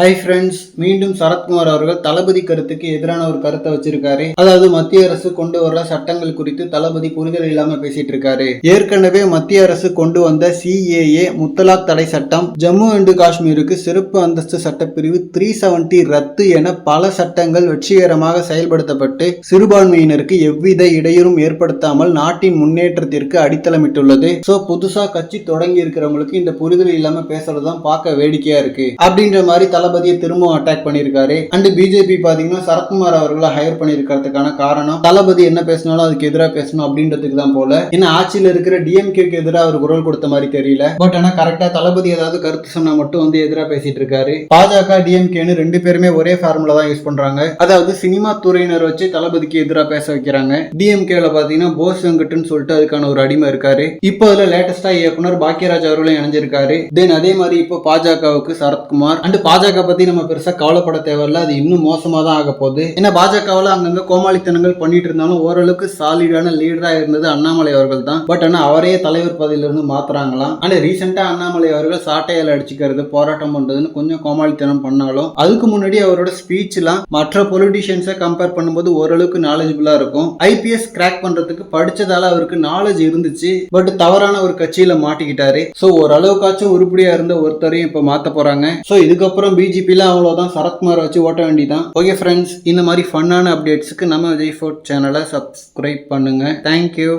Hi friends மீண்டும் சரத்குமார் அவர்கள் தளபதி கருத்துக்கு எதிரான ஒரு கருத்தை வச்சிருக்காரு. அதாவது மத்திய அரசு கொண்டு வர்ற சட்டங்கள் குறித்து தளபதி புரிதல் இல்லாம பேசிட்டு இருக்காரு. ஏற்கனவே மத்திய அரசு கொண்டு வந்த சிஏஏ முத்தலாக் தடை சட்டம் ஜம்மு அண்ட் காஷ்மீருக்கு சிறப்பு அந்தஸ்து சட்டப்பிரிவு த்ரீ செவன்டி ரத்து என பல சட்டங்கள் வெற்றிகரமாக செயல்படுத்தப்பட்டு சிறுபான்மையினருக்கு எவ்வித இடையூறும் ஏற்படுத்தாமல் நாட்டின் முன்னேற்றத்திற்கு அடித்தளமிட்டுள்ளது. சோ புதுசா கட்சி தொடங்கி இருக்கிறவங்களுக்கு இந்த புரிதல் இல்லாம பேசுறதுதான் பார்க்க வேடிக்கையா இருக்கு. அப்படின்ற மாதிரி தளபதியை திரும்பவும் அட்டாக் பண்ணியிருக்காரு. அண்ட் பிஜேபி பாத்தீங்கன்னா சரத்குமார் அவர்களை ஹையர் பண்ணியிருக்கிறதுக்கான காரணம் தளபதி என்ன பேசினாலும் அதுக்கு எதிராக பேசணும் அப்படின்றதுக்கு தான் போல. ஏன்னா ஆட்சியில் இருக்கிற டிஎம்கேக்கு எதிராக அவர் குரல் கொடுத்த மாதிரி தெரியல. பட் ஆனா கரெக்டா தளபதி ஏதாவது கருத்து சொன்னா மட்டும் வந்து எதிராக பேசிட்டு இருக்காரு. பாஜக டிஎம்கேன்னு ரெண்டு பேருமே ஒரே ஃபார்முலா தான் யூஸ் பண்றாங்க. அதாவது சினிமா துறையினர் வச்சு தளபதிக்கு எதிராக பேச வைக்கிறாங்க. டிஎம்கேல பாத்தீங்கன்னா போஸ் வெங்கட்னு சொல்லிட்டு அதுக்கான ஒரு அடிமை இருக்காரு. இப்போ அதுல லேட்டஸ்டா இயக்குனர் பாக்கியராஜ் அவர்களும் இணைஞ்சிருக்காரு. தென் அதே மாதிரி இப்போ பாஜகவுக்கு சரத்குமார் அண்ட் பாஜக பத்தி நம்ம பெருசா கவலைப்பட தேவையில்ல. அது இன்னும் மோசமா தான் ஆக போகுது. ஏன்னா பாஜகவில் அங்கங்க கோமாளித்தனங்கள் பண்ணிட்டு இருந்தாலும் ஓரளவுக்கு சாலிடான லீடரா இருந்தது அண்ணாமலை அவர்கள் தான். பட் ஆனா அவரே தலைவர் பதவியிலிருந்து மாத்துறாங்களாம். அண்ட் ரீசெண்டா அண்ணாமலை அவர்கள் சாட்டையால் அடிச்சுக்கிறது போராட்டம் பண்றதுன்னு கொஞ்சம் கோமாளித்தனம் பண்ணாலும் அதுக்கு முன்னாடி அவரோட ஸ்பீச்லாம் மற்ற பொலிட்டிஷியன்ஸை கம்பேர் பண்ணும்போது ஓரளவுக்கு நாலேஜபிளா இருக்கும். ஐபிஎஸ் கிராக் பண்றதுக்கு படிச்சதால அவருக்கு நாலேஜ் இருந்துச்சு. பட் தவறான ஒரு கட்சியில மாட்டிக்கிட்டாரு. ஸோ ஓரளவுக்காச்சும் உருப்படியா இருந்த ஒருத்தரையும் இப்போ மாத்த போறாங்க. ஸோ இதுக்கப்புறம் பிஜேபியில் அவ்வளோதான் சரத்குமார் வச்சு ஓட்ட வேண்டியதான் ஓகே ஃப்ரெண்ட்ஸ் இந்த மாதிரி ஃபன்னான அப்டேட்ஸுக்கு நம்ம விஜய் ஃபோர்ட் சேனலை சப்ஸ்கிரைப் பண்ணுங்கள் தேங்க்யூ